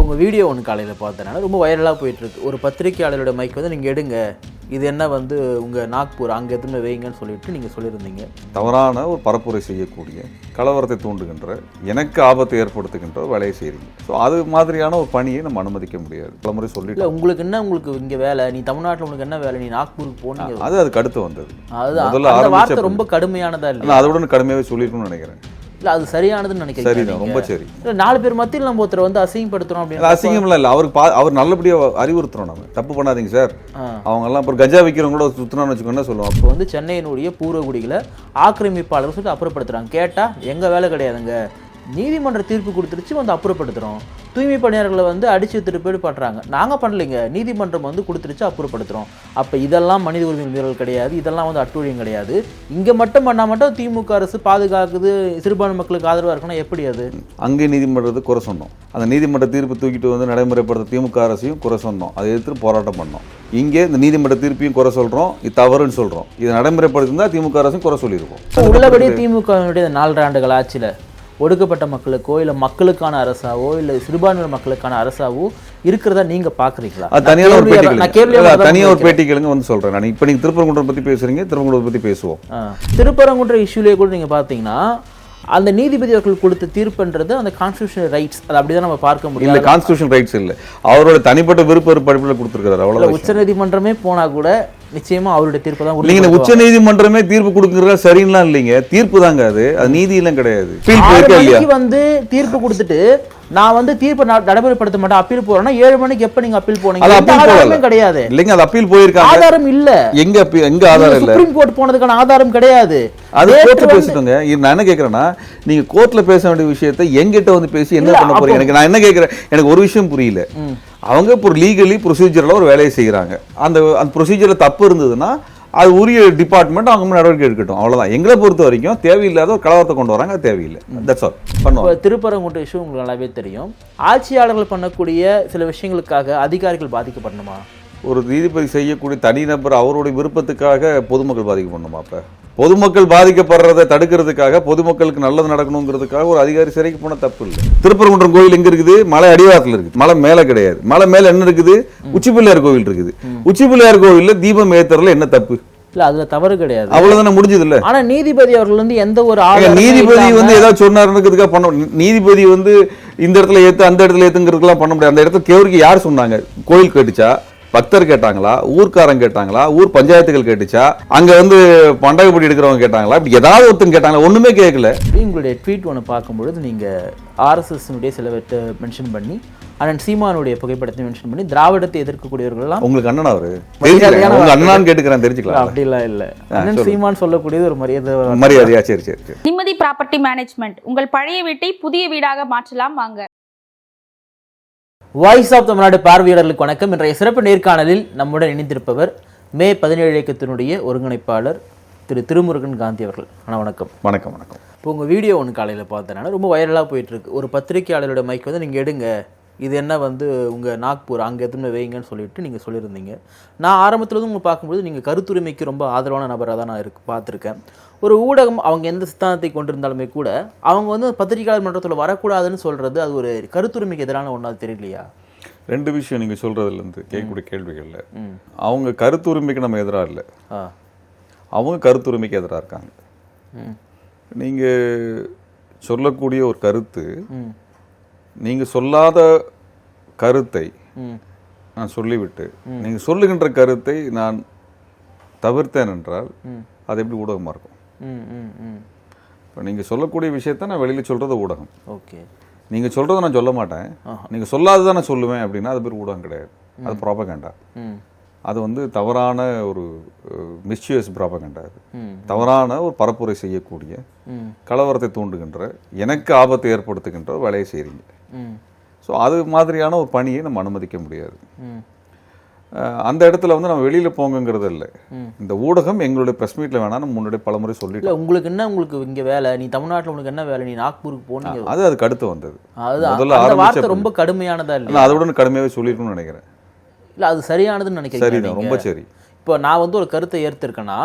உங்கள் வீடியோ ஒன்று காலையில் பார்த்தனால ரொம்ப வைரலாக போயிட்டுருக்கு. ஒரு பத்திரிக்கையாளரோட மைக் வந்து நீங்கள் எடுங்க. இது என்ன வந்து உங்கள் நாக்பூர் அங்கே எதுவுமே வைங்கன்னு சொல்லிட்டு நீங்கள் சொல்லியிருந்தீங்க. தவறான ஒரு பரப்புரை செய்யக்கூடிய கலவரத்தை தூண்டுகின்ற எனக்கு ஆபத்தை ஏற்படுத்துகின்ற ஒரு வேலையை செய்கிறீங்க ஸோ அது மாதிரியான ஒரு பணியை நம்ம அனுமதிக்க முடியாது. பலமுறை இல்லை சொல்லிட்டு உங்களுக்கு என்ன உங்களுக்கு இங்கே வேலை? நீ தமிழ்நாட்டில் உனக்கு என்ன வேலை? நீ நாக்பூருக்கு போனீங்க அது அதுக்கு அடுத்து வந்தது. அது முதல்ல ஆரம்பிச்ச. ரொம்ப கடுமையானதா இல்லை நான் அதோட கடுமையாகவே சொல்லியிருக்கணும்னு நினைக்கிறேன். இல்லை அது சரியானதுன்னு நினைக்கிறீங்க சரிதான் ரொம்ப? சரி. இல்ல, நாலு பேர் மத்தியில் நம்ம ஒருத்தர் வந்து அசிங்கப்படுத்துறோம் அப்படின்னு அசிங்கம்லாம் இல்லை. அவருக்கு பா அவர் நல்லபடியாக அறிவுறுத்துறோம் நம்ம. தப்பு பண்ணாதீங்க சார். அவங்கெல்லாம் அப்புறம் கஞ்சா விற்கிறவங்க கூட சுற்றினான்னு வச்சுக்கோங்க சொல்லுவோம் இப்போ வந்து சென்னையினுடைய பூர்வகுடிகளை ஆக்கிரமிப்பாளர்கள் சொல்லிட்டு அப்புறப்படுத்துறாங்க. கேட்டா எங்க வேலை கிடையாதுங்க. நீதிமன்ற தீர்ப்பு கொடுத்துருச்சு வந்து அப்புறப்படுத்துறோம். தூய்மை பணியாளர்களை வந்து அடிச்சு திருப்பி பண்றாங்க. நாங்க பண்ணலைங்க. நீதிமன்றம் வந்து கொடுத்துருச்சு அப்புறப்படுத்துறோம். அப்ப இதெல்லாம் மனித உரிமை மீறல் கிடையாது. இதெல்லாம் வந்து அட்டூழியம் கிடையாது. இங்க மட்டும் பண்ணா மட்டும் திமுக அரசு பாதுகாக்குது சிறுபான்மை மக்களுக்கு ஆதரவா இருக்குன்னா எப்படி அது? அங்கே நீதிமன்றத்தை குறை சொன்னோம். அந்த நீதிமன்ற தீர்ப்பு தூக்கிட்டு வந்து நடைமுறைப்படுத்த திமுக அரசையும் குறை சொன்னோம். அதை எதிர்த்து போராட்டம் பண்ணோம். இங்கே இந்த நீதிமன்ற தீர்ப்பையும் குறை சொல்கிறோம் இது தவறுன்னு சொல்கிறோம் இதை நடைமுறைப்படுத்திருந்தா திமுக அரசும் குறை சொல்லியிருக்கோம். உள்ளபடி திமுகவினுடைய நாலரை ஆண்டுகள் ஆட்சியில் ஒடுக்கப்பட்ட மக்களுக்கோ இல்லை மக்களுக்கான அரசாவோ இல்லை சிறுபான்மையினர் மக்களுக்கான அரசாவோ இருக்கிறதா நீங்க பாக்குறீங்களா? தனியாக ஒரு பேட்டி தனியாக ஒரு. பேட்டி கேளுங்க வந்து சொல்கிறேன் நான். இப்போ நீங்கள் திருப்பரங்குன்றம் பற்றி பேசுகிறீங்க திருப்பரங்குன்றம் பற்றி பேசுவோம். ஆ. திருப்பரங்குன்ற இஷ்யூலேயே கூட நீங்க பாத்தீங்கன்னா அந்த நீதிபதி அவர்கள் கொடுத்த தீர்ப்புன்றது அந்த கான்ஸ்டியூஷனல் ரைட்ஸ் அது அப்படிதான் நம்ம பார்க்க இல்லை முடியும் கான்ஸ்டியூஷன் ரைட்ஸ் இல்லை. அவரோட தனிப்பட்ட விருப்ப வெறுப்படிப்பில் கொடுத்துருக்காரு அவ்வளோ உச்ச நீதிமன்றமே போனா கூட நிச்சயமா அவருடைய தீர்ப்பு தான் இல்லைங்க. உச்ச நீதிமன்றமே தீர்ப்பு கொடுக்குறதா சரின்னுலாம் இல்லைங்க. தீர்ப்பு தாங்க அது. அது நீதியெல்லாம் கிடையாது. வந்து தீர்ப்பு கொடுத்துட்டு நான் வந்து தீர்ப்பு நடைமுறைப்படுத்த மாட்டேன் அப்பீல் போறேன்னா ஏழு மணிக்கு எப்ப நீங்க அப்பீல் போனீங்க? கிடையாது. இல்லைங்க அது அப்பீல் போயிருக்காங்க. ஆதாரம் இல்ல. எங்க எங்க ஆதாரம் இல்லை? சுப்ரீம் கோர்ட் போனதுக்கான ஆதாரம் கிடையாது. அது கோர்ட்ல பேசிட்டோங்க. நான் என்ன கேக்குறேன்னா நீங்க கோர்ட்ல பேச வேண்டிய விஷயத்தை எங்கிட்ட வந்து பேசி என்ன பண்ண போறீங்க? எனக்கு நான் என்ன கேக்குறேன்? எனக்கு ஒரு விஷயம் புரியல. அவங்க இப்போ லீகலி ப்ரொசீஜர்ல ஒரு வேலையை செய்யறாங்க அந்த அந்த ப்ரொசீஜர்ல தப்பு இருந்ததுன்னா அது உரிய டிபார்ட்மெண்ட் அவங்க நடவடிக்கை எடுக்கட்டும் அவ்வளவுதான். எங்களை பொறுத்த வரைக்கும் தேவையில்லாத ஒரு கலவரத்தை கொண்டு வராங்க தேவையில்லை. தட்ஸ் ஆல் பண்ணுவோம் திருப்பரங்குன்ற இஷ்யூ உங்களுக்கு நல்லாவே தெரியும். ஆட்சியாளர்கள் பண்ணக்கூடிய சில விஷயங்களுக்காக அதிகாரிகள் பாதிக்கப்படணுமா? ஒரு நீதிபதி செய்யக்கூடிய தனிநபர் அவருடைய விருப்பத்துக்காக பொதுமக்கள் பாதிக்கப்படணுமா அப்ப? பொதுமக்கள் பாதிக்கப்படுறதை தடுக்கிறதுக்காக பொதுமக்களுக்கு நல்லது நடக்கணுங்கிறதுக்காக ஒரு அதிகாரி சிறைக்கு போன தப்பு இல்லை. திருப்பரங்குன்றம் கோயில் எங்க இருக்குது? மலை அடிவாரத்தில் இருக்குது. மலை மேலே கிடையாது. மலை மேல என்ன இருக்குது? உச்சி பிள்ளையார் கோவில் இருக்குது. உச்சி பிள்ளையார் கோவில்ல தீபம் ஏத்துறதுல என்ன தப்பு? இல்ல அதுல தவறு கிடையாது. அவ்வளவுதானே முடிஞ்சது இல்ல? ஆனா நீதிபதி அவர்கள் வந்து எந்த ஒரு நீதிபதி வந்து ஏதாவது சொன்னாருன்றதுக்காக பண்ண நீதிபதி வந்து இந்த இடத்துல ஏத்து அந்த இடத்துல ஏத்துங்கிறதுக்கெல்லாம் பண்ண முடியாது. அந்த இடத்துல கேவருக்கு யார் சொன்னாங்க? கோயில் கேட்டுச்சா? பக்தர் கேட்டாங்களா ஊர்க்காரங்க கேட்டாங்களா ஊர் பஞ்சாயத்துகள் கேட்டுச்சா அங்க வந்து பண்டகப்படி எடுக்கிறவங்க கேட்டாங்களா இப்படி ஏதாவது ஒருத்தங்க கேட்டாங்களா ஒண்ணுமே கேட்கல உங்களுடைய ட்வீட் ஒன்று பார்க்கும்பொழுது நீங்க ஆர்எஸ்எஸ்னுடைய சிலவற்றை மென்ஷன் பண்ணி அண்ணன் சீமானுடைய புகைப்படத்தை மென்ஷன் பண்ணி திராவிடத்தை எதிர்க்கக்கூடியவர்கள் எல்லாம் உங்களுக்கு அண்ணன் அவரு. அண்ணான்னு கேட்டுக்கிறேன் தெரிஞ்சுக்கலாம் அப்படிலாம் இல்ல. அண்ணன். சீமான் சொல்லக்கூடியது ஒரு மரியாதை மரியாதையா? சரி சரி சரி. நிம்மதி ப்ராப்பர்ட்டி மேனேஜ்மெண்ட் உங்கள் பழைய வீட்டை புதிய வீடாக மாற்றலாம் வாங்க. வாய்ஸ் ஆஃப் தமிழ்நாடு பார்வையாளர்களுக்கு வணக்கம். இன்றைய சிறப்பு நேர்காணலில் நம்முடன் இணைந்திருப்பவர் மே பதினேழு இயக்கத்தினுடைய ஒருங்கிணைப்பாளர் திரு திருமுருகன் காந்தி அவர்கள். அண்ணா வணக்கம். வணக்கம் வணக்கம். இப்போ உங்கள் வீடியோ ஒன்று காலையில் பார்த்தேன். ரொம்ப வைரலாக போயிட்டுருக்கு ஒரு பத்திரிக்கையாளரோட மைக் வந்து நீங்கள் எடுங்க. இது என்ன வந்து உங்கள் நாக்பூர் அங்கே எதுவுமே வைங்கன்னு சொல்லிட்டு நீங்கள் சொல்லியிருந்தீங்க. நான் ஆரம்பத்தில் வந்து உங்களை பார்க்கும்போது நீங்கள் கருத்துரிமைக்கு ரொம்ப ஆதரவான நபராக தான் நான் இருக்கு பார்த்துருக்கேன். ஒரு ஊடகம் அவங்க எந்த சித்தாந்தத்தை கொண்டிருந்தாலுமே கூட அவங்க வந்து பத்திரிகையாளர் மன்றத்தில் வரக்கூடாதுன்னு சொல்கிறது அது ஒரு கருத்துரிமைக்கு எதிரான ஒன்றா தெரியலையா? ரெண்டு விஷயம் நீங்க சொல்றதுல இருந்து கேட்கக்கூடிய கேள்விகள்ல. ம். அவங்க கருத்துரிமைக்கு நம்ம எதிராக இல்லை. ஆ. அவங்க கருத்துரிமைக்கு எதிராக இருக்காங்க. ம். நீங்க சொல்லக்கூடிய ஒரு கருத்து ம் நீங்க சொல்லாத கருத்தை நான் சொல்லிவிட்டு நீங்க சொல்லுகின்ற கருத்தை நான் தவிர்த்தேன் என்றால். அது எப்படி ஊடகமா இருக்கும்? இப்போ நீங்க சொல்லக்கூடிய விஷயத்த நான் வெளியில சொல்றது ஊடகம். ஓகே. நீங்க சொல்றதை நான் சொல்ல மாட்டேன். நீங்க சொல்லாததை நான் சொல்லுவேன் அப்படின்னா அது பேர் ஊடகம் கிடையாது. அது ப்ராபகண்டா அது வந்து தவறான ஒரு மிஸ்யூஸ் ப்ராபகண்டா அது. தவறான ஒரு பரப்புரை செய்யக்கூடிய கலவரத்தை தூண்டுகின்ற எனக்கு ஆபத்தை ஏற்படுத்துகின்ற ஒரு வேலையை செய்கிறீங்க ஸோ அது மாதிரியான ஒரு பணியை நம்ம அனுமதிக்க முடியாது. அந்த இடத்துல வந்து நம்ம வெளியில போங்கங்கிறது இல்லை. இந்த ஊடகம் எங்களுடைய ப்ரெஸ் மீட்ல வேணாம் முன்னாடி பலமுறை சொல்லிட்டோம். இல்ல உங்களுக்கு என்ன உங்களுக்கு இங்க வேலை? நீ தமிழ்நாட்டுல உனக்கு என்ன வேலை? நீ நாக்பூருக்கு போனீங்க. அது அதுக்கு அடுத்து வந்தது. அது முதல்ல வார்த்தை. ரொம்ப கடுமையானதா இல்ல அதோட கடுமையாவே சொல்லியிருக்கணும்னு நினைக்கிறேன். இல்ல அது சரியானதுன்னு நினைக்கிறீங்க சரிதான் ரொம்ப? சரி. இப்போ நான் வந்து ஒரு கருத்தை ஏற்றிருக்கேன்னா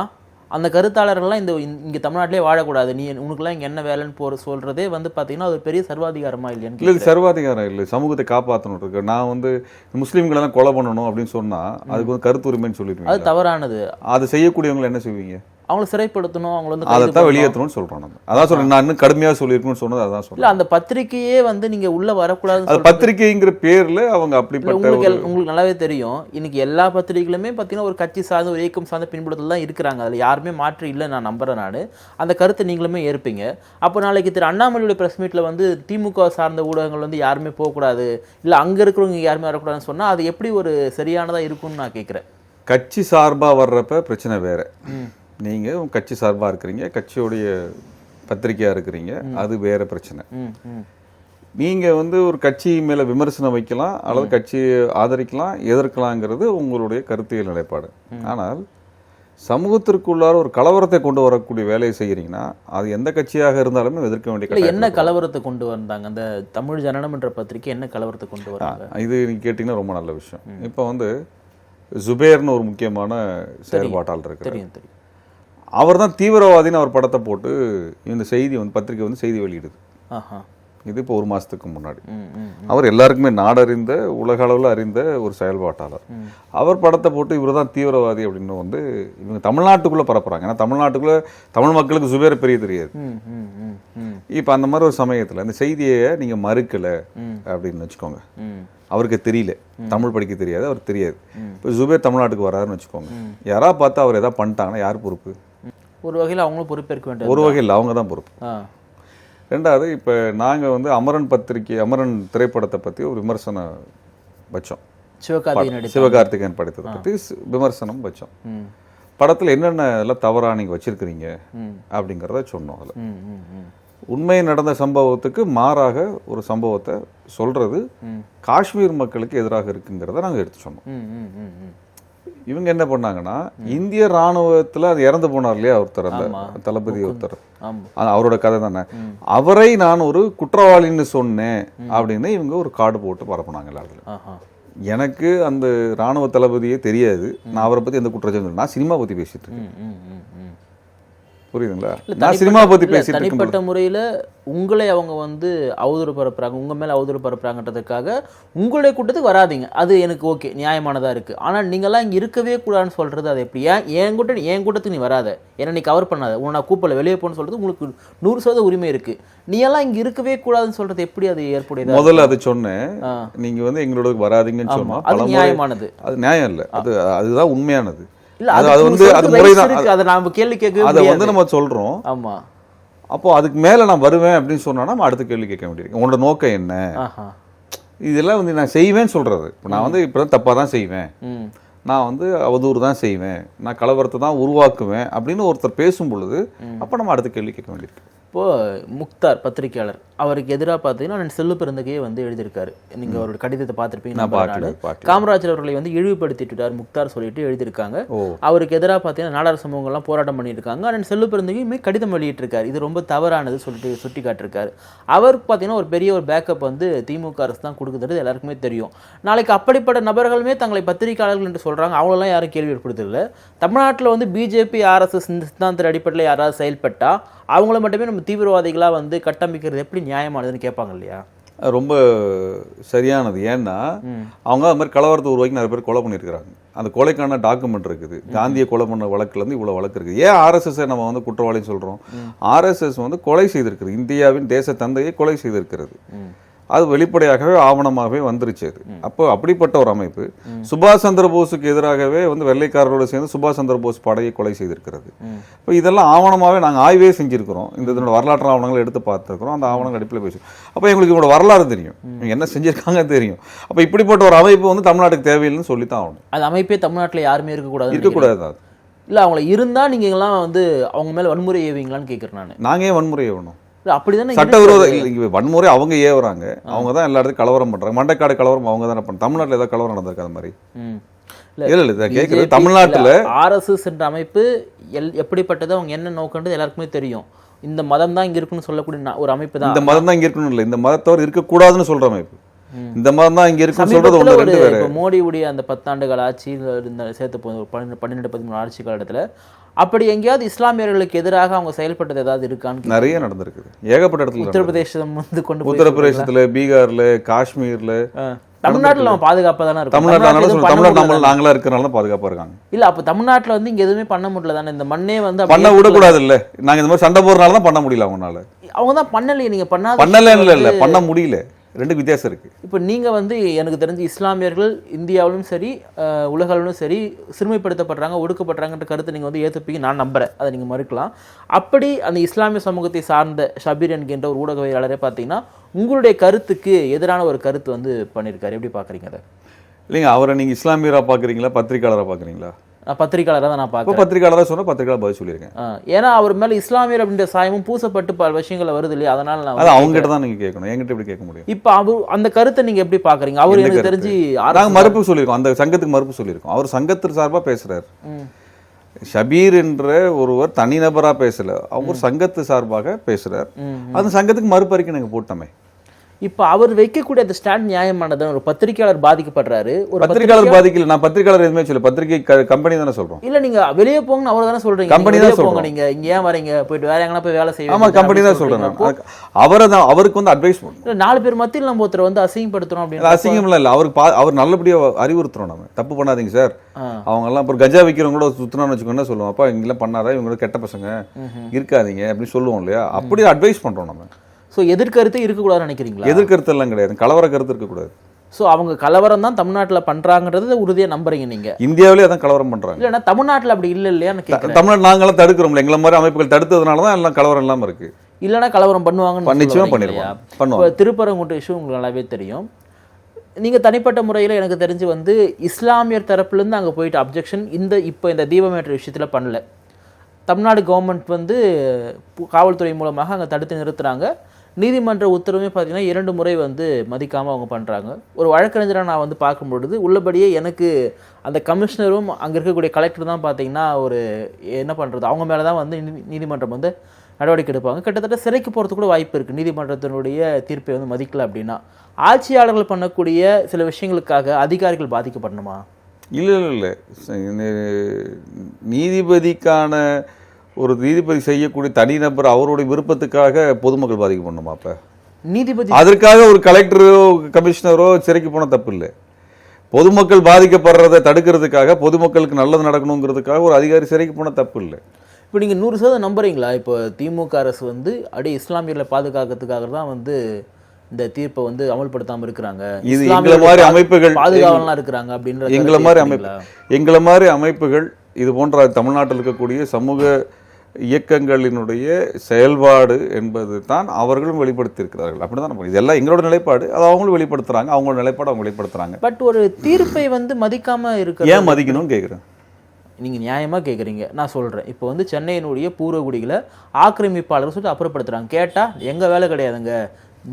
அந்த கருத்தாளர்கள்லாம் இந்த இங்க- தமிழ்நாட்டிலே வாழக்கூடாது. நீ உனக்குலாம் இங்க என்ன வேலைன்னு போற சொல்றதே வந்து பாத்தீங்கன்னா அது பெரிய சர்வாதிகாரமா இல்லையான்னு இல்லை. சர்வாதிகாரம் இல்லை. சமூகத்தை காப்பாற்றணும் இருக்கு. நான் வந்து முஸ்லீம்களெல்லாம் கொலை பண்ணணும் அப்படின்னு சொன்னா அதுக்கு வந்து கருத்துரிமைன்னு அது சொல்லிடுவீங்க தவறானது. அது செய்யக்கூடியவங்களை என்ன செய்வீங்க? அவங்கள சிறைப்படுத்தணும் அவங்கள வந்து அதைத்தான் பண்ணணும். வெளியேற்றணும்னு சொல்றோம் நம்ம அதான் சொல்றேன். நான் இன்னும் கடுமையா சொல்லியிருக்கணும்னு சொன்னது அதான் இல்ல சொல்றேன் அந்த பத்திரிக்கையே வந்து நீங்க உள்ள வரக்கூடாதுன்னு அது சொல்றது- பத்திரிகைங்கிற பேர்ல அவங்க அப்படிப்பட்ட உங்களுக்கு உங்களுக்கு நல்லாவே தெரியும். இன்னைக்கு எல்லா பத்திரிகைகளுமே பார்த்தீங்கன்னா ஒரு கட்சி சார்ந்த ஒரு இயக்கம் சார்ந்த பின்புலத்தில் தான் இருக்கிறாங்க. அதில் யாருமே மாற்று இல்லை நான் நம்புறேன் நான். அந்த கருத்தை நீங்களுமே ஏற்பீங்க. அப்போ நாளைக்கு திரு அண்ணாமலையுடைய ப்ரெஸ் மீட்டில் வந்து திமுக சார்ந்த ஊடகங்கள் வந்து யாருமே போகக்கூடாது. இல்லை அங்கே இருக்கிறவங்க யாருமே வரக்கூடாதுன்னு சொன்னால் அது எப்படி ஒரு சரியானதாக இருக்கும்னு நான் கேட்குறேன் கட்சி சார்பா வர்றப்ப பிரச்சனை வேற. நீங்க உங்க கட்சி சார்பா இருக்கிறீங்க கட்சியுடைய பத்திரிகையா இருக்கிறீங்க அது வேற பிரச்சனை. ம் ம். நீங்க வந்து ஒரு கட்சி மேல விமர்சனம் வைக்கலாம் அல்லது கட்சியை ஆதரிக்கலாம் எதிர்க்கலாங்கிறது உங்களுடைய கருத்தியல் நிலைப்பாடு. ஆனால் சமூகத்திற்குள்ளார ஒரு கலவரத்தை கொண்டு வரக்கூடிய வேலையை செய்யறீங்கன்னா அது எந்த கட்சியாக இருந்தாலுமே எதிர்க்க வேண்டிய என்ன கலவரத்தை கொண்டு வந்தாங்க? அந்த தமிழ் ஜனனம் என்ற பத்திரிக்கை என்ன கலவரத்தை கொண்டு வராங்க? இது நீங்க கேட்டீங்கன்னா ரொம்ப நல்ல விஷயம். இப்போ வந்து ஜுபேர்னு ஒரு முக்கியமான செயல்பாட்டாளர் தெரியும். அவர் தான் தீவிரவாதின்னு அவர் படத்தை போட்டு இந்த செய்தி வந்து பத்திரிக்கை வந்து செய்தி வெளியிடுது. இது இப்போ ஒரு மாசத்துக்கு முன்னாடி. அவர் எல்லாருக்குமே நாடறிந்த உலக அளவில் அறிந்த ஒரு செயல்பாட்டாளர். அவர் படத்தை போட்டு இவர் தான் தீவிரவாதி அப்படின்னு வந்து இவங்க தமிழ்நாட்டுக்குள்ள பரப்புறாங்க. ஏன்னா தமிழ்நாட்டுக்குள்ள தமிழ் மக்களுக்கு சுபேர பெரிய தெரியாது. இப்போ அந்த மாதிரி ஒரு சமயத்தில் இந்த செய்தியை நீங்க மறுக்கல அப்படின்னு வச்சுக்கோங்க. அவருக்கு தெரியல. தமிழ் படிக்க தெரியாது அவருக்கு தெரியாது. இப்போ ஜுபேர் தமிழ்நாட்டுக்கு வராருன்னு வச்சுக்கோங்க. யாரா பார்த்து அவர் எதாவது பண்ணிட்டாங்கன்னா யார் பொறுப்பு? ஒரு வகையில் அவங்களும் பொறுப்பேற்க வேண்டியது ஒரு வகையில் அவங்க தான் பொறுப்பு. ரெண்டாவது இப்போ நாங்கள் வந்து அமரன் பத்திரிக்கை அமரன் திரைப்படத்தை பற்றி ஒரு விமர்சனம் வச்சோம். சிவகார்த்திகேயன் சிவகார்த்திகேயன் படத்தை பற்றி விமர்சனம் வச்சோம். படத்தில் என்னென்ன எல்லாம் தவறா நீங்கள் வச்சிருக்கிறீங்க அப்படிங்கிறத சொன்னோம் அதில். ம் ம் ம். உண்மை நடந்த சம்பவத்துக்கு மாறாக ஒரு சம்பவத்தை சொல்றது ம். காஷ்மீர் மக்களுக்கு எதிராக இருக்குங்கிறத நாங்கள் எடுத்து சொன்னோம். இவங்க என்ன பண்ணாங்கன்னா இந்திய ராணுவத்துல அது இறந்து போனார் இல்லையா ஒருத்தர் அந்த. தளபதி ஒருத்தர். அவரோட கதை தானே. அவரை நான் ஒரு குற்றவாளின்னு சொன்னேன் அப்படின்னு இவங்க ஒரு கார்டு போட்டு பரப்புனாங்க எல்லாத்துல எனக்கு அந்த ராணுவ தளபதியே தெரியாது. நான் அவரை பத்தி எந்த குற்றச்சாட்டு இல்லை. நான் சினிமா பத்தி பேசிட்டு இருக்கேன். புரியுதுங்களா? நான் சினிமா இல்ல, பேசிட்டு தனிப்பட்ட முறையில உங்களை அவங்க வந்து அவதூறு பரப்புறாங்க உங்க மேல அவதூறு பரப்புறாங்கன்றதுக்காக உங்களுடைய கூட்டத்துக்கு வராதீங்க. அது எனக்கு ஓகே நியாயமானதா இருக்கு. ஆனா நீங்கெல்லாம் இங்க இருக்கவே கூடாதுன்னு சொல்றது அது எப்படி? ஏன் என் கூட்டம் என் கூட்டத்துக்கு நீ வராத? என்ன நீ கவர் பண்ணாத. உன்னை நான் கூப்பல வெளியே போன்னு சொல்றது உங்களுக்கு நூறு சதவீத உரிமை இருக்கு. நீ எல்லாம் இங்க இருக்கவே கூடாதுன்னு சொல்றது எப்படி அது ஏற்புடையதா முதல்ல அது சொன்னேன். நீங்க வந்து எங்களோட வராதீங்கன்னு ஆமா. சொன்னா அது நியாயமானது. அது நியாயம் இல்ல. அது அதுதான் உண்மையானது. இல்ல அது- வந்து அது முறைதான். அதை நாம கேள்வி கேட்கவே அதை வந்து நம்ம சொல்றோம். ஆமா. அப்போ அதுக்கு மேல நான் வருவேன் அப்படின்னு சொன்னா நம்ம அடுத்த கேள்வி கேட்க வேண்டியிருக்கு உங்களோட நோக்கம் என்ன? இதெல்லாம் வந்து நான் செய்வேன்னு சொல்றது. இப்போ நான் வந்து இப்போ தப்பாக தான் செய்வேன். நான் வந்து அவதூறு தான் செய்வேன். நான் கலவரத்தை தான் உருவாக்குவேன் அப்படின்னு ஒருத்தர் பேசும் பொழுது அப்போ நம்ம அடுத்த கேள்வி கேட்க வேண்டியிருக்கு இப்போ முக்தார் பத்திரிக்கையாளர் அவருக்கு எதிராக பார்த்தீங்கன்னா நான் செல்லு பிறந்தகையே வந்து எழுதியிருக்காரு. நீங்க அவரோட கடிதத்தை பார்த்திருப்பீங்க நான் நம்புறேன் பார்க்கல, நானு. பார்க்கல. காமராஜர் அவர்களை வந்து இழிவுபடுத்திட்டார் முக்தார் சொல்லிட்டு எழுதியிருக்காங்க. அவருக்கு எதிராக பார்த்தீங்கன்னா நாடார் சமூகங்கள்லாம் போராட்டம் பண்ணியிருக்காங்க. ஆனால் செல்லு பிறந்தகையுமே கடிதம் வெளியிட்டிருக்காரு. இது ரொம்ப தவறானது சொல்லிட்டு சுட்டி காட்டிருக்காரு அவருக்கு பார்த்தீங்கன்னா ஒரு பெரிய ஒரு பேக்கப் வந்து திமுக அரசு தான் கொடுக்குறது எல்லாருக்குமே தெரியும். நாளைக்கு அப்படிப்பட்ட நபர்களுமே தங்களை பத்திரிகையாளர்கள் என்று சொல்றாங்க. அவங்களெல்லாம் யாரும் கேள்வி எழுப்புறதில்ல தமிழ்நாட்டில் வந்து பிஜேபி ஆர்எஸ்எஸ் இந்த சித்தாந்த அடிப்படையில் யாராவது செயல்பட்டா அவங்கள மட்டுமே நம்ம தீவிரவாதிகளாக வந்து கட்டமைக்கிறது எப்படி நியாயமானதுன்னு கேட்பாங்க இல்லையா? ரொம்ப சரியானது. ஏன்னா அவங்க அது மாதிரி கலவரத்தை உருவாக்கி நிறைய பேர் கொலை பண்ணியிருக்கிறாங்க. அந்த கொலைக்கான டாக்குமெண்ட் இருக்குது. காந்தியை கொலை பண்ண வழக்குல இருந்து இவ்வளவு வழக்கு இருக்குது. ஏன் ஆர்எஸ்எஸ் நம்ம வந்து குற்றவாளின்னு சொல்றோம்? ஆர்எஸ்எஸ் வந்து கொலை செய்திருக்கிறது. இந்தியாவின் தேச தந்தையை கொலை செய்திருக்கிறது. அது வெளிப்படையாகவே ஆவணமாகவே வந்துருச்சு அது. அப்போ அப்படிப்பட்ட ஒரு அமைப்பு சுபாஷ் சந்திர போஸுக்கு எதிராகவே வந்து வெள்ளைக்காரரோட சேர்ந்து சுபாஷ் சந்திர போஸ் படையை கொலை செய்திருக்கிறது. இப்போ இதெல்லாம் ஆவணமாகவே நாங்கள் ஆய்வே செஞ்சிருக்கிறோம். இந்த இதனோட வரலாற்று ஆவணங்களை எடுத்து பார்த்துருக்கிறோம். அந்த ஆவணங்கள் அடிப்பில் பேசும் அப்போ எங்களுக்கு இவங்களோட வரலாறு தெரியும். என்ன செஞ்சிருக்காங்க தெரியும். அப்போ இப்படிப்பட்ட ஒரு அமைப்பு வந்து தமிழ்நாட்டுக்கு தேவையில்லைன்னு சொல்லி தான் ஆகணும். அது அமைப்பே தமிழ்நாட்டில் யாருமே இருக்கக்கூடாது இருக்கக்கூடாது அது. இல்லை அவங்கள இருந்தா நீங்க எல்லாம் வந்து அவங்க மேல வன்முறை ஏவீங்களான்னு கேட்குறேன் நான். நாங்கள் ஏன் வன்முறை ஏவணும்? அப்படிதானே சட்டவிரோத வன்முறை அவங்க ஏவுறாங்க. அவங்க தான் எல்லா இடத்துக்கும் கலவரம் பண்றாங்க. மண்டைக்காடு கலவரம் அவங்க தானே பண்ண தமிழ்நாட்டில் ஏதாவது கலவரம் நடந்திருக்கு அது மாதிரி. இல்ல இல்ல கேட்குறது தமிழ்நாட்டுல ஆர்எஸ்எஸ் என்ற அமைப்பு எல் எப்படிப்பட்டது அவங்க என்ன நோக்கன்றது எல்லாருக்குமே தெரியும். இந்த மதம் தான் இங்க இருக்குன்னு சொல்லக்கூடிய ஒரு அமைப்பு தான். இந்த மதம் தான் இங்க இருக்கணும் இல்லை. இந்த மதத்தவர் இருக்கக்கூடாதுன்னு சொல்ற அமைப்பு. இந்த மதம் தான் இங்க இருக்குன்னு சொல்றது ஒரு ரெண்டு வேற. மோடியுடைய அந்த பத்தாண்டுகள் ஆட்சியில் இருந்த சேர்த்து பன்னெண்டு பதிமூணு ஆட்சி காலத்துல அப்படி எங்கேயாவது இஸ்லாமியர்களுக்கு எதிராக அவங்க செயல்பட்டது ஏதாவது இருக்கான்னு. நிறைய நடந்திருக்குது. ஏகப்பட்ட இடத்துல. உத்தரப்பிரதேசம் வந்து கொண்டு உத்தரப்பிரதேசத்துல பீகார்ல காஷ்மீர்ல. தமிழ்நாட்டுல நம்ம பாதுகாப்பா தானே இருக்கும். தமிழ்நாட்டுல தமிழ்நாடு முடியல நம்ம நாங்களா இருக்கிறனால தான் பாதுகாப்பா இருக்காங்க. இல்ல அப்ப தமிழ்நாட்டுல வந்து இங்க எதுவுமே பண்ண முடியல தானே? இந்த மண்ணே வந்து பண்ண விடக்கூடாது இல்ல நாங்க இந்த மாதிரி சண்டை போறனால தான் பண்ண முடியல அவங்கனால. அவங்க தான் பண்ணலையே நீங்க பண்ணாத பண்ணல விஷயம் இல்ல பண்ண முடியல. ரெண்டுக்கு வித்தியாசம் இருக்கு. இப்போ நீங்கள் வந்து எனக்கு தெரிஞ்சு இஸ்லாமியர்கள் இந்தியாவிலும் சரி அஹ், உலக அளவிலும் சரி சிறுமைப்படுத்தப்படுறாங்க ஒடுக்கப்படுறாங்கன்ற கருத்தை நீங்கள் வந்து ஏற்றுப்பீங்க நான் நம்புறேன். அதை நீங்கள் மறுக்கலாம். அப்படி அந்த இஸ்லாமிய சமூகத்தை சார்ந்த ஷபீர் என்கின்ற ஒரு ஊடகவியலாளரே பார்த்தீங்கன்னா உங்களுடைய கருத்துக்கு எதிரான ஒரு கருத்து வந்து பண்ணியிருக்காரு. எப்படி பார்க்குறீங்க அதை? இல்லைங்க அவரை நீங்க இஸ்லாமியரா பாக்குறீங்களா பத்திரிக்கையாளரா பாக்குறீங்களா நான் பத்திரிக்கையாளராக தான் நான் பார்க்குறேன். பத்திரிக்கையாளரா சொன்னா பத்திரிக்கையாளர் பதில் சொல்லியிருக்கேன் ஏன்னா அவர் மேலே இஸ்லாமியர் அப்படின்ற சாயமும் பூசப்பட்டு பல விஷயங்கள் வருது இல்லையா? அதனால நான் அது வந்து அவங்க கிட்ட தான் நீங்க கேட்கணும். என்கிட்ட எப்படி கேட்க முடியும்? இப்போ அவர் அந்த கருத்தை நீங்கள் எப்படி பார்க்குறீங்க? அவர் எனக்கு? தெரிஞ்சு நாங்க அரசு- மறுப்பு சொல்லியிருக்கோம். அந்த சங்கத்துக்கு மறுப்பு சொல்லியிருக்கோம். அவர் சங்கத்தின் சார்பா பேசுறாரு. ம். ஷபீர் என்ற ஒருவர் தனிநபரா பேசல. அவங்க ஒரு சங்கத்து சார்பாக பேசுறார். ம், அந்த சங்கத்துக்கு மறுப்பு அறிக்கை நாங்க போட்டோமே. இப்போ அவர் வைக்கக்கூடிய அந்த ஸ்டாண்ட் நியாயமானது ஒரு பத்திரிக்கையாளர் பாதிக்கப்படுறாரு ஒரு பத்திரிக்கையாளர் பாதிக்கல நான் பத்திரிக்கையாளர் எதுவுமே சொல்ல பத்திரிக்கை கம்பெனி தானே சொல்றோம். இல்ல நீங்க வெளியே போங்கன்னு அவர் தானே சொல்றீங்க. நீங்க தான் போங்க. நீங்க. இங்க ஏன் வரீங்க? போயிட்டு வேற எங்கனா போய் வேலை செய்ய ஆமா கம்பெனி தான் சொல்றேன் அவரை தான் அவருக்கு வந்து அட்வைஸ் பண்ணும் நாலு பேர் மத்தியில் நம்ம ஒருத்தர் வந்து அசிங்கப்படுத்துறோம் அப்படின்னு அசிங்கம்லாம் இல்லை. அவருக்கு அவர் நல்லபடியா அறிவுறுத்துறோம் நம்ம. தப்பு பண்ணாதீங்க சார். அவங்க எல்லாம் அப்புறம் கஜா விற்கிறவங்க கூட சுத்தினான்னு வச்சுக்கோன்னா சொல்லுவோம்? அப்பா இங்கெல்லாம் பண்ணாதா? இவங்க கூட கெட்ட பசங்க இருக்காதீங்க அப்படின்னு சொல்லுவோம் இல்லையா? அப்படி அட்வைஸ் பண்றோம் நம்ம. சோ எதிர்கருத்து இருக்கக்கூடாதுன்னு நினைக்கிறீங்களா? எதிர்கருத்து எல்லாம் கிடையாது. கலவர கருத்து இருக்கக்கூடாது. சோ அவங்க கலவரம் தான் தமிழ்நாட்டுல பண்றாங்கன்றத உறுதியா நம்புறீங்க நீங்க. இந்தியாவிலே அதான் கலவரம் பண்றாங்க. இல்லைன்னா தமிழ்நாட்டுல அப்படி இல்ல கேட்கறேன் தமிழ்நாடு நாங்களாம் தடுக்கிறோம்ல. எங்களை மாதிரி அமைப்புகள் தடுத்ததுனால தான் எல்லாம் கலவரம் இல்லாம இருக்கு. இல்லைன்னா கலவரம் பண்ணுவாங்கன்னு பண்ணி- சொல்ல நிச்சயமா வரீங்க இல்லையா? பண்ணிருப்பாங்க பண்ணுவாங்க. இப்போ திருப்பரங்குன்ற இஷ்யூ உங்களுக்கு நல்லாவே தெரியும். நீங்கள் தனிப்பட்ட முறையில் எனக்கு தெரிஞ்சு வந்து இஸ்லாமியர் தரப்புலேருந்து அங்கே போயிட்டு அப்ஜெக்ஷன் இந்த இப்போ இந்த தீபமேற்ற விஷயத்தில் பண்ணல. தமிழ்நாடு கவர்மெண்ட் வந்து காவல்துறை மூலமாக அங்கே தடுத்து நிறுத்துறாங்க. நீதிமன்ற உத்தரவுமே பார்த்தீங்கன்னா இரண்டு முறை வந்து மதிக்காமல் அவங்க பண்ணுறாங்க ஒரு வழக்கறிஞராக நான் வந்து பார்க்கும்பொழுது உள்ளபடியே எனக்கு அந்த கமிஷனரும் அங்கே இருக்கக்கூடிய கலெக்டர் தான் பார்த்தீங்கன்னா ஒரு என்ன பண்ணுறது அவங்க மேலே தான் வந்து நீதிமன்றம் வந்து நடவடிக்கை எடுப்பாங்க. கிட்டத்தட்ட சிறைக்கு போகிறதுக்கு கூட வாய்ப்பு இருக்குது நீதிமன்றத்தினுடைய தீர்ப்பை வந்து மதிக்கல அப்படின்னா. ஆட்சியாளர்கள் பண்ணக்கூடிய சில விஷயங்களுக்காக அதிகாரிகள் பாதிக்கப்படணுமா? இல்லை இல்லை இல்லை. நீதிபதிக்கான ஒரு நீதிபதி செய்யக்கூடிய தனிநபர் அவருடைய விருப்பத்துக்காக பொதுமக்கள் பாதிக்கப்படணுமா அப்ப? நீதிபதி அதற்காக ஒரு கலெக்டரோ கமிஷனரோ சிறைக்கு போன தப்பு இல்லை. பொதுமக்கள் பாதிக்கப்படுறதை தடுக்கிறதுக்காக பொதுமக்களுக்கு நல்லது நடக்கணுங்கிறதுக்காக ஒரு அதிகாரி சிறைக்கு போன தப்பு இல்லை. இப்போ நீங்கள் நூறு சதவீதம் நம்புறீங்களா? இப்போ திமுக அரசு வந்து அப்படியே இஸ்லாமியர்களை பாதுகாக்கிறதுக்காக தான் வந்து இந்த தீர்ப்பை வந்து அமல்படுத்தாம இருக்கிறாங்க. இது எங்களை மாதிரி அமைப்புகள் பாதுகாவலாம் இருக்கிறாங்க அப்படின்ற எங்களை மாதிரி? அமைப்பு எங்களை மாதிரி அமைப்புகள் இது போன்ற தமிழ்நாட்டில் இருக்கக்கூடிய சமூக இயக்கங்களினுடைய செயல்பாடு என்பது தான் அவர்களும் வெளிப்படுத்தியிருக்கிறார்கள். அப்படிதான் நம்ம இதெல்லாம் எங்களோட நிலைப்பாடு. அது அவங்களும் வெளிப்படுத்துறாங்க. அவங்களோட நிலைப்பாடு அவங்க வெளிப்படுத்துறாங்க. பட் ஒரு தீர்ப்பை வந்து மதிக்காம இருக்க ஏன் மதிக்கணும்னு கேட்குறேன் நீங்கள் நியாயமாக கேட்குறீங்க நான் சொல்கிறேன் இப்போ வந்து சென்னையினுடைய பூர்வகுடிகளை ஆக்கிரமிப்பாளர்கள் சொல்லிட்டு அப்புறப்படுத்துகிறாங்க கேட்டால் எங்கள் வேலை கிடையாதுங்க.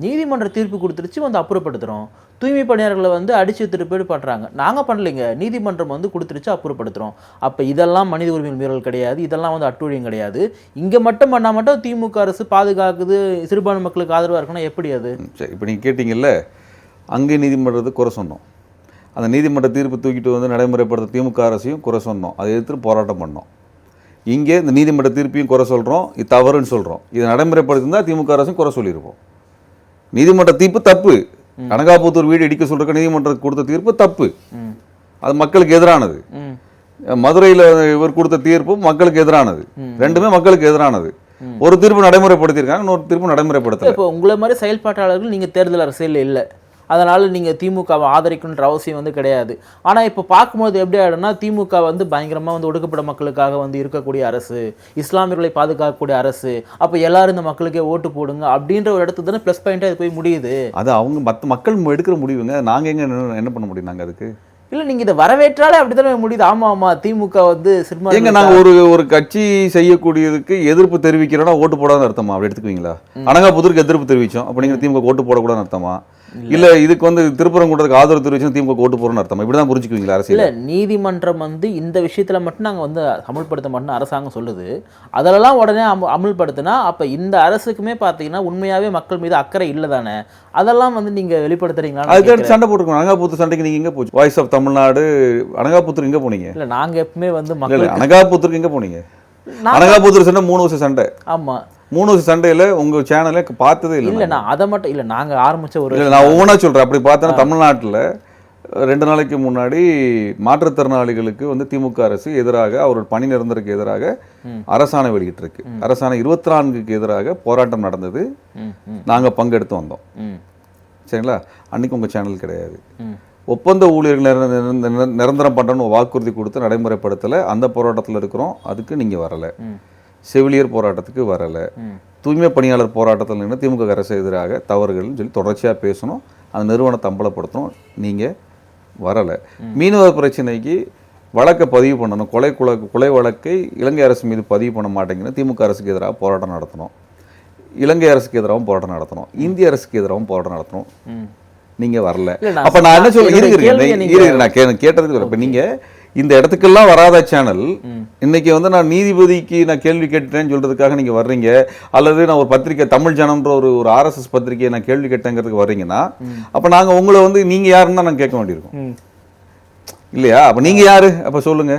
நீதிமன்ற தீர்ப்பு கொடுத்துருச்சு வந்து அப்புறப்படுத்துகிறோம் தூய்மை பணியாளர்களை வந்து அடிச்சு திருப்பி பண்ணுறாங்க நாங்கள் பண்ணலைங்க. நீதிமன்றம் வந்து கொடுத்துருச்சு அப்புறப்படுத்துகிறோம் அப்போ இதெல்லாம் மனித உரிமை மீறல் கிடையாது. இதெல்லாம் வந்து அட்டுழியம் கிடையாது. இங்கே மட்டும் பண்ணால் மட்டும் திமுக அரசு பாதுகாக்குது சிறுபான்மை மக்களுக்கு ஆதரவாக இருக்கணும் எப்படி அது? சரி. இப்போ நீங்கள் கேட்டிங்கல்ல அங்கே நீதிமன்றத்தை குறை சொன்னோம். அந்த நீதிமன்ற தீர்ப்பு தூக்கிட்டு வந்து நடைமுறைப்படுத்த திமுக அரசையும் குறை சொன்னோம். அதை எதிர்த்து போராட்டம் பண்ணோம். இங்கே இந்த நீதிமன்ற தீர்ப்பையும் குறை சொல்கிறோம் இது தவறுன்னு சொல்கிறோம் இதை நடைமுறைப்படுத்திருந்தா திமுக அரசும் குறை சொல்லியிருப்போம். நீதிமன்ற தீர்ப்பு தப்பு. கனகாபுத்தூர் வீடு இடிக்க சொல்றதுக்கு நீதிமன்றம் கொடுத்த தீர்ப்பு தப்பு. அது மக்களுக்கு எதிரானது. மதுரையில் இவர் கொடுத்த தீர்ப்பும் மக்களுக்கு எதிரானது. ரெண்டுமே மக்களுக்கு எதிரானது. ஒரு தீர்ப்பு நடைமுறைப்படுத்தியிருக்காங்க இன்னொரு தீர்ப்பு நடைமுறைப்படுத்தல. இப்போ உங்களை மாதிரி செயல்பாட்டாளர்கள் நீங்கள் தேர்தல் அரசியல் இல்லை. அதனால் நீங்கள் திமுகவை ஆதரிக்கணுன்ற அவசியம் வந்து கிடையாது. ஆனால் இப்போ பார்க்கும்போது எப்படி ஆகிடும்னா திமுக வந்து பயங்கரமாக வந்து ஒடுக்கப்பட்ட மக்களுக்காக வந்து இருக்கக்கூடிய அரசு இஸ்லாமியர்களை பாதுகாக்கக்கூடிய அரசு அப்போ எல்லாரும் இந்த மக்களுக்கே ஓட்டு போடுங்க அப்படின்ற ஒரு இடத்துல தானே ப்ளஸ் பாயிண்ட்டாக அது போய் முடியுது. அது அவங்க மற்ற மக்கள் எடுக்கிற முடிவுங்க. நாங்கள் எங்க என்ன- என்ன பண்ண முடியும் நாங்கள் அதுக்கு? இல்லை நீங்கள் இதை வரவேற்றாலே அப்படி தானே முடியுது. ஆமாம் ஆமாம் திமுக வந்து எங்க சிறுபான்மை நாங்க ஒரு ஒரு கட்சி செய்யக்கூடியதுக்கு எதிர்ப்பு தெரிவிக்கிறோம்னா ஓட்டு போடாத அர்த்தமா? அப்படி எடுத்துக்குவீங்களா? அனகாபுத்தூருக்கு எதிர்ப்பு தெரிவிச்சோம். அப்படிங்கிற திமுக ஓட்டு போடக்கூடாதுன்னு அர்த்தமா? இல்ல. இதுக்கு வந்து திருப்பரங்குன்றதுக்கு ஆதரவு தெரிவிச்சோம் திமுக ஓட்டு போடணும்னு அர்த்தமா? இப்படிதான் புரிஞ்சுக்குவீங்களா அரசியல்? இல்லை நீதிமன்றம் வந்து இந்த விஷயத்தில் மட்டும் நாங்கள் வந்து அமல்படுத்த மாட்டோம்னு அரசாங்கம் சொல்லுது. அதிலெல்லாம் உடனே அம அமல்படுத்தினா அப்போ இந்த அரசுக்குமே பார்த்தீங்கன்னா உண்மையாகவே மக்கள் மீது அக்கறை இல்லை தானே? அதெல்லாம் வந்து நீங்கள் வெளிப்படுத்துறீங்களா அதுக்கு சண்டை போட்டுருக்கோம் அனகாபுத்தூர் சண்டைக்கு நீங்க எங்க போச்சு? வாய்ஸ் ஆஃப் தமிழ்நாடு அனகாபுத்தூர் எங்க போனீங்க? இல்லை நாங்கள் எப்பவுமே வந்து மக்கள் அனகாபுத்தூருக்கு எங்க போனீங்க? அனகாபுத்தூர் சண்டை மூணு வருஷம் சண்டை. ஆமா. மூணு சண்டையில உங்க சேனலை பார்த்ததே இல்ல இல்லை நான். அதை மட்டும் இல்ல நாங்க ஆரம்பிச்ச ஒரு இல்லை நான் ஒவ்வொன்றா சொல்றேன். அப்படி பார்த்தோன்னா தமிழ்நாட்டுல ரெண்டு நாளைக்கு முன்னாடி மாற்றுத்திறனாளிகளுக்கு வந்து திமுக அரசு எதிராக அவரோட பணி நிரந்தருக்கு எதிராக அரசாணை வெளியிட்டிருக்கு. அரசாணை இருபத்தி நான்குக்கு எதிராக போராட்டம் நடந்தது. ம், ம், நாங்க பங்கெடுத்து வந்தோம். சரிங்களா? அன்னைக்கு உங்க சேனல் கிடையாது. ஒப்பந்த ஊழியர்கள் நிர- நிர- நிர- நிரந்தரம் பண்ணுறன்னு வாக்குறுதி கொடுத்து நடைமுறைப்படுத்தலை. அந்த போராட்டத்தில் இருக்கிறோம். அதுக்கு நீங்கள் வரலை. செவிலியர் போராட்டத்துக்கு வரலை. தூய்மை பணியாளர் போராட்டத்தில் நின்று திமுக அரசு எதிராக தவறுகள்னு சொல்லி தொடர்ச்சியாக பேசணும். அந்த நிறுவனத்தை அம்பலப்படுத்தணும். நீங்கள் வரலை. மீனவர் பிரச்சனைக்கு வழக்கை பதிவு பண்ணணும். கொலை குல கொலை வழக்கை இலங்கை அரசு மீது பதிவு பண்ண மாட்டேங்குன்னு திமுக அரசுக்கு எதிராக போராட்டம் நடத்தணும். இலங்கை அரசுக்கு எதிராகவும் போராட்டம் நடத்தணும். இந்திய அரசுக்கு எதிராகவும் போராட்டம் நடத்தணும். ம். நீங்க வரல. அப்ப நான் என்ன சொல்ல நான் கேட்டதுக்கு. இப்ப நீங்க இந்த இடத்துக்கெல்லாம் வராத சேனல் இன்னைக்கு வந்து நான் நீதிபதிக்கு நான் கேள்வி கேட்டுட்டேன்னு சொல்றதுக்காக நீங்க வர்றீங்க. அல்லது நான் ஒரு பத்திரிக்கை தமிழ் ஜனம்ன்ற ஒரு ஒரு ஆர்எஸ்எஸ் பத்திரிக்கையை நான் கேள்வி கேட்டேங்கிறதுக்கு வர்றீங்கன்னா அப்ப நாங்க உங்களை வந்து நீங்க யாருன்னு தான் நான் கேட்க வேண்டியிருக்கும். இல்லையா? அப்ப நீங்க யாரு? அப்ப சொல்லுங்க.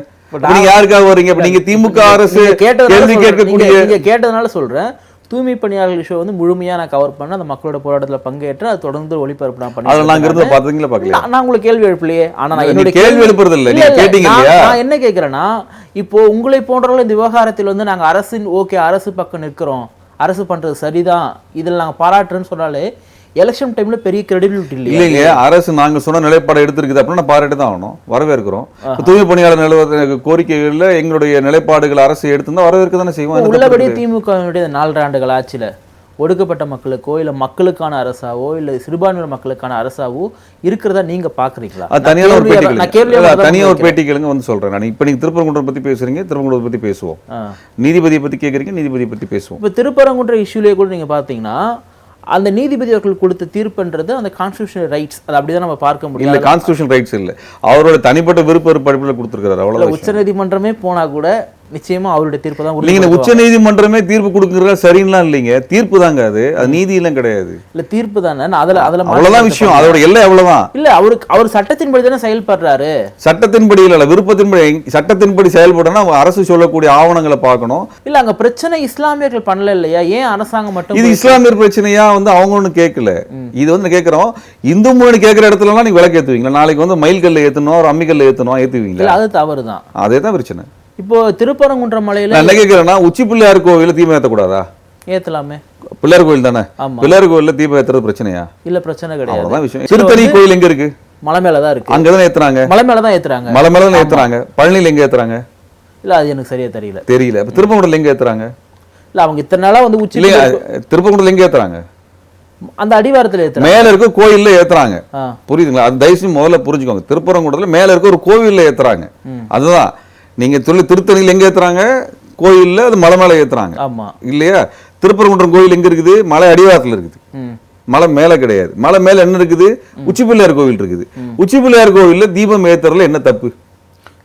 நீங்க யாருக்காக வர்றீங்க? அப்ப நீங்க திமுக அரசு கேட்டதுனால கேள்வி. கேட்கக்கூடிய கேட்டதுனால சொல்றேன். தூய்மை பணியாளர்கள் விஷயம் வந்து முழுமையா நான் கவர் பண்ண அந்த மக்களோட போராட்டத்துல பங்கேற்று அது தொடர்ந்து ஒளிபரப்பு நான் அதுல பண்ணி இருந்து பாத்தீங்களா பாக்கல நான் உங்களுக்கு கேள்வி எழுப்பலையே. ஆனா நான் என்னுடைய கேள்வி எழுப்புறது இல்ல, நான்- இல்லையா? நான் என்ன கேக்குறேன்னா இப்போ உங்களை போன்றவர்கள் இந்த விவகாரத்தில் வந்து நாங்க அரசின் ஓகே அரசு பக்கம் நிற்கிறோம். அரசு பண்றது சரிதான். இதில் நாங்க பாராட்டுறேன்னு சொன்னாலே எலெக்ஷன் டைம்ல பெரிய கிரெடிபிலிட்டி இல்லையா? இல்லைங்க அரசு நாங்க சொன்ன நிலைப்பாடு எடுத்திருக்குது அப்படின்னா பாராட்டு தான் ஆகணும். வரவேற்கிறோம். தூய்மை பணியாளர் நிலவர கோரிக்கைகள்ல எங்களுடைய நிலைப்பாடுகள் அரசு எடுத்திருந்தா வரவேற்க தானே செய்வோம். உள்ளபடி. திமுகவினுடைய நாலரை ஆண்டுகள் ஆட்சியில ஒடுக்கப்பட்ட மக்களுக்கோ இல்ல மக்களுக்கான அரசாவோ இல்ல சிறுபான்மையினர் மக்களுக்கான அரசாவோ இருக்கிறதா நீங்க பாக்குறீங்களா? அது தனியான ஒரு பேட்டி நான் கேளுங்க. கேள்வியா இல்ல, தான் தனியா ஒரு வைக்கிறேன். பேட்டி கேளுங்க வந்து சொல்றேன் நான். இப்ப நீங்க திருப்பரங்குன்றம் பத்தி பேசுறீங்க திருப்பரங்குன்றம் பத்தி பேசுவோம். நீதிபதியை பத்தி கேக்குறீங்க நீதிபதியை பத்தி பேசுவோம். இப்போ திருப்பரங்குன்ற இஷ்யூலே கூட நீங்க பாத்தீங்கன்னா அந்த நீதிபதி அவர்கள் கொடுத்த தீர்ப்புன்றது அந்த கான்ஸ்டியூஷனல் ரைட்ஸ் அது அப்படிதான் நம்ம பார்க்க இல்ல முடியும் கான்ஸ்டியூஷன் ரைட்ஸ் இல்ல. அவரோட தனிப்பட்ட விருப்ப வெறுப்பு கொடுத்திருக்காரு அவ்வளவு உச்ச நீதிமன்றமே போனா கூட நிச்சயமா அவருடைய தீர்ப்பு தான் இல்லைங்க உச்ச. நீதிமன்றமே தீர்ப்பு கொடுக்குறது சரின்லாம் இல்லைங்க. தீர்ப்பு தாங்க அது. அது நீதி எல்லாம் கிடையாது. இல்ல தீர்ப்பு தானே? அதுல அதுல அவ்வளவுதான் விஷயம். அதோட எல்லை அவ்வளவுதான். இல்ல அவருக்கு அவர் சட்டத்தின்படி தானே செயல்படுறாரு. சட்டத்தின்படி இல்ல விருப்பத்தின்படி. சட்டத்தின்படி அவங்க அரசு சொல்லக்கூடிய ஆவணங்களை பார்க்கணும். இல்ல அங்க பிரச்சனை இஸ்லாமியர்கள் பண்ணல இல்லையா? ஏன் அரசாங்கம் மட்டும் இது இஸ்லாமியர் பிரச்சனையா வந்து அவங்க ஒண்ணு கேட்கல இது வந்து கேட்கிறோம் இந்து முன்னணி கேட்கிற இடத்துல எல்லாம் நீங்க விளக்கு ஏத்துவீங்களா நாளைக்கு வந்து மயில் கல்ல ஏத்தணும் ஒரு அம்மி கல்ல ஏத்தணும் ஏத்துவீங்களா அது தவறுதான். அதே தான் பிரச்சனை. இப்போ திருப்பரங்குன்ற மலையில என்ன கேட்கிறேன்னா உச்சி பிள்ளையார் கோவில தீபம் ஏத்தக்கூடாதா? ஏத்தலாமே. பிள்ளையார் கோவில் தானே? ஆமா. பிள்ளையார் கோவில்ல தீபம் ஏத்துறது பிரச்சனையா? இல்ல பிரச்சனை கிடையாது. அவ்வளவுதான் விஷயம். திருத்தணி கோயில் எங்க இருக்கு? மலை மேலதான் இருக்கு. அங்கதானே ஏத்துறாங்க? மலை மேலதான் ஏத்துறாங்க. மலை மேல தானே ஏத்துறாங்க. பழனியில எங்க ஏத்துறாங்க? இல்ல அது எனக்கு சரியா தெரியல. தெரியல. இப்ப திருப்பங்குடல எங்க ஏத்துறாங்க? இல்ல அவங்க இத்தனை நாளா வந்து உச்சி இல்லையா திருப்பங்குடல எங்க ஏத்துறாங்க? அந்த அடிவாரத்துல ஏத்துறாங்க. மேல இருக்க கோயில்ல ஏத்துறாங்க. புரியுதுங்களா? அது தயவு செஞ்சு முதல்ல புரிஞ்சுக்கோங்க. திருப்பரங்குன்றத்துல மேல இருக்க ஒரு கோவில்ல ஏத்துறாங்க. அதுதான். நீங்க சொல்லி திருத்தணியில் எங்க ஏத்துறாங்க? கோயில்ல அது மலை மேல ஏத்துறாங்க. ஆமா. இல்லையா? திருப்பரங்குன்றம் கோயில் எங்க இருக்குது? மலை அடிவாரத்துல இருக்குது. மலை மேல கிடையாது. மலை மேல என்ன இருக்குது? உச்சி பிள்ளையார் கோவில் இருக்குது. உச்சி பிள்ளையார் கோவில்ல தீபம் ஏத்துறதுல என்ன தப்பு?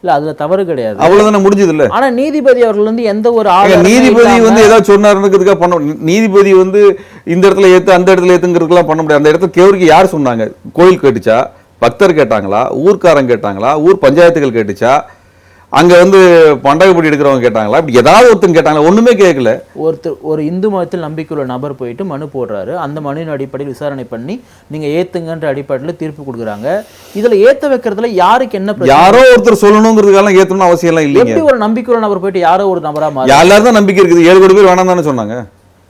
இல்ல அதுல தவறு கிடையாது. அவ்வளவுதானே முடிஞ்சது இல்ல ஆனா நீதிபதி அவர்கள் வந்து எந்த ஒரு நீதிபதி வந்து ஏதாவது சொன்னாருன்றதுக்காக பண்ண நீதிபதி வந்து இந்த இடத்துல ஏத்து அந்த இடத்துல ஏத்துங்கிறதுக்கெல்லாம் பண்ண முடியாது. அந்த இடத்துல கேவருக்கு யார் சொன்னாங்க? கோயில் கேட்டுச்சா? பக்தர் கேட்டாங்களா? ஊர்க்காரங்க கேட்டாங்களா? ஊர் பஞ்சாயத்துகள் கேட்டுச்சா? அங்க வந்து பண்டகப்படி எடுக்கிறவங்க கேட்டாங்களா? இப்படி ஏதாவது ஒருத்தங்க கேட்டாங்களா? ஒண்ணுமே கேட்கல. ஒருத்தர் ஒரு இந்து மதத்தில் நம்பிக்கையுள்ள நபர் போயிட்டு மனு போடுறாரு. அந்த மனுவின் அடிப்படையில் விசாரணை பண்ணி நீங்க ஏத்துங்கன்ற அடிப்படையில் தீர்ப்பு கொடுக்குறாங்க. இதுல ஏத்த வைக்கிறதுல யாருக்கு என்ன யாரோ ஒருத்தர் சொல்லணுங்கிறதுக்கெல்லாம் ஏத்தணும்னு அவசியம் எல்லாம் இல்லைங்க. எப்படி ஒரு நம்பிக்கையுள்ள நபர் போயிட்டு யாரோ ஒரு நபரா மாறி எல்லாரும் தான் நம்பிக்கை இருக்குது? ஏழு கோடி பேர் வேணாம் தானே சொன்னாங்க.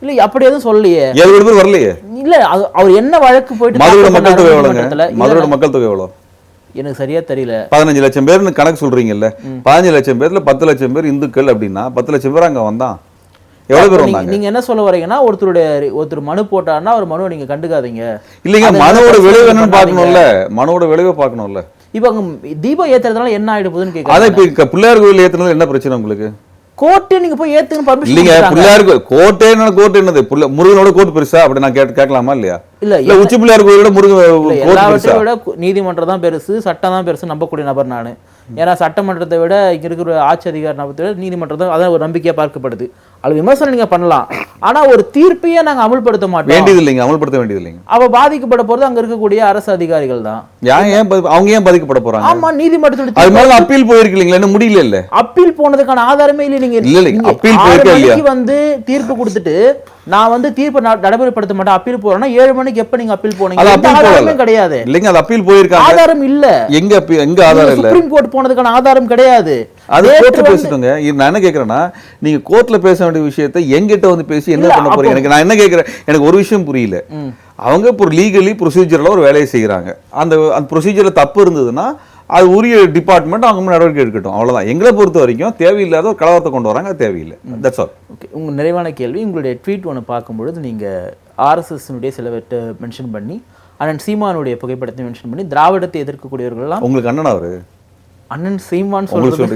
இல்ல அப்படி எதுவும் சொல்லலையே. ஏழு கோடி பேர் வரலையே. இல்ல அவர் என்ன வழக்கு போயிட்டு தாக்கல் மக்கள் தொகை எவ்வளோங்க? இல்ல, மதுரையோட மக்கள் தொகை எவ்வளோ? எனக்கு சரியா தெரியல. பதினஞ்சு லட்சம் பேர்னு கணக்கு சொல்றீங்கல்ல பதினஞ்சு லட்சம் பேர்ல பத்து லட்சம் பேர் இந்துக்கள் அப்படின்னா பத்து லட்சம் பேர் அங்க வந்தான். நீங்க- என்ன சொல்ல வரீங்கன்னா ஒருத்தருடைய ஒருத்தர் மனு போட்டாருன்னா அவர் மனுவை நீங்க கண்டுக்காதீங்க. இல்லைங்க மனுவோட விளைவு என்னன்னு பார்க்கணும்ல. மனுவோட விளைவை பார்க்கணும்ல. இப்ப தீபம் ஏத்துறதுனால என்ன ஆயிடு போகுதுன்னு அதை கேட்க இப்ப க- பிள்ளையார் கோயில் ஏத்துனது என்ன பிரச்சனை உங்களுக்கு? கோர்ட்டே நீங்க போய் ஏத்துன்னு பர்மிஷன் இல்லைங்க பிள்ளையார் கோயில் கோட்டை என்ன கோட்டை என்னது? புள்ள- முருகனோட கோட்டு பெருசா? அப்படி நான் கேட்டு கேட்கலாமா இல்லையா? இல்ல இல்ல உச்சி பிள்ளையார் கோயிலோட முருகன் எல்லாவற்றையும் விட நீதிமன்றம் தான் பெருசு சட்டம் தான் பெருசு நம்பக்கூடிய நபர் நான். ஏன்னா சட்டமன்றத்தை விட இங்க இருக்கிற ஆட்சி அதிகார நபத்தை விட நீதிமன்றம் தான் அதான் ஒரு நம்பிக்கையா பார்க்கப்படுது. அது விமர்சனம் நீங்க பண்ணலாம். ஆனா ஒரு தீர்ப்பையே நாங்க அமல்படுத்த மாட்டோம். வேண்டியது இல்லைங்க அமல்படுத்த வேண்டியது இல்லைங்க அவ பாதிக்கப்பட போறது அங்க இருக்கக்கூடிய அரசு அதிகாரிகள் தான். ஏன் அவங்க ஏன் பாதிக்கப்பட போறாங்க? ஆமா நீதிமன்றத்தோட அது மேல அப்பீல் போயிருக்கு இல்லைங்களா இன்னும் முடியல இல்ல அப்பீல் போனதுக்கான ஆதாரமே இல்லை நீங்க. இல்ல, இல்ல, நீங்க அப்பீல் வந்து தீர்ப்பு கொடுத்துட்டு நான் வந்து தீர்ப்பு நடைமுறைப்படுத்த மாட்டேன் அப்பீல் போறேன்னா ஏழு மணிக்கு எப்ப நீங்க அப்பீல் போனீங்க? ஆதாரமே கிடையாது. இல்லைங்க அது அப்பீல் போயிருக்காங்க. ஆதாரம் இல்ல. எங்க எங்க ஆதாரம் இல்ல? சுப்ரீம் கோர்ட் போனதுக்கான ஆதாரம் கிடையாது. அது கோர்ட்ல பேசிட்டோங்க. இது நான் என்ன கேக்குறேன்னா நீங்க கோர்ட்ல பேச வேண்டிய விஷயத்தை எங்கிட்ட வந்து பேசி என்ன பண்ண போறீங்க? எனக்கு நான் என்ன கேக்குறேன்? எனக்கு ஒரு விஷயம் புரியல. அவங்க இப்போ லீகலி ப்ரொசீஜர்ல ஒரு வேலையை செய்யறாங்க அந்த அந்த ப்ரொசீஜர்ல தப்பு இருந்ததுன்னா அது உரிய டிபார்ட்மெண்ட் அவங்க நடவடிக்கை எடுக்கட்டும். அவ்வளவுதான். எங்களை பொறுத்த வரைக்கும் தேவையில்லாத ஒரு கலவரத்தை கொண்டு வராங்க அது தேவையில்லை. தட்ஸ் ஆல் ஓகே உங்க நிறைவான கேள்வி. உங்களுடைய ட்வீட் ஒன்று பார்க்கும்பொழுது நீங்க ஆர்எஸ்எஸ்னுடைய சிலவற்றை மென்ஷன் பண்ணி அண்ணன் சீமானுடைய புகைப்படத்தை மென்ஷன் பண்ணி திராவிடத்தை எதிர்க்கக்கூடியவர்கள் எல்லாம் உங்களுக்கு அண்ணன் அவரு? அண்ணன் சீமான் சொல்றது.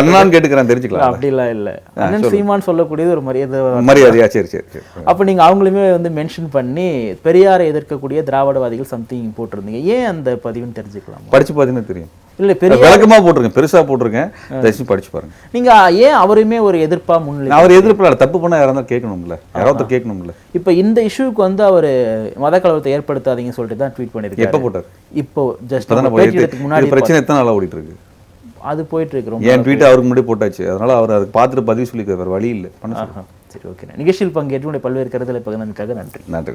அண்ணான்னு கேட்டுக்கிறேன் தெரிஞ்சுக்கலாம். அப்படிலாம் இல்ல. அண்ணன் சீமான் சொல்லக்கூடியது ஒரு மரியாதை மரியாதையா? சரி சரி சரி. அப்ப நீங்க அவங்களுமே வந்து மென்ஷன் பண்ணி பெரியாரை எதிர்க்கக்கூடிய திராவிடவாதிகள் சம்திங் போட்டிருந்தீங்க. ஏன் அந்த பதிவுன்னு தெரிஞ்சுக்கலாம்? படிச்சு பார்த்தீங்கன்னா தெரியும். இல்ல பெரிய விளக்கமா போட்டிருக்கேன் பெருசா போட்டிருக்கேன். தயவுசெய்து படிச்சு பாருங்க. நீங்க ஏன் அவருமே ஒரு எதிர்ப்பா முன்னிலை அவர் எதிர்ப்பில் தப்பு பண்ணா யாராவது கேட்கணும்ல. யாராவது கேட்கணும்ல. இப்ப இந்த இஷ்யூக்கு வந்து அவர் மத கலவரத்தை ஏற்படுத்தாதீங்கன்னு சொல்லிட்டு தான் ட்வீட் எப்ப பண்ணிருக்காரு போட்டார்? இப்போ ஜஸ்ட் முன்னாடி பிரச்சனை எத்தனை நாளா ஓடிட்டு இருக்கு அது போயிட்டு இருக்கு ரொம்ப என் ட்வீட் அவருக்கு முன்னாடி போட்டாச்சு. அதனால அவர் அதுக்கு பார்த்துட்டு பதிவு சொல்லிக்க வேற வழி இல்லை. பண்ண. சரி ஓகே நிகழ்ச்சியில் பங்கேற்று உங்களுடைய பல்வேறு கருத்துக்களை பகிர்ந்ததுக்காக நன்றி நன்றி.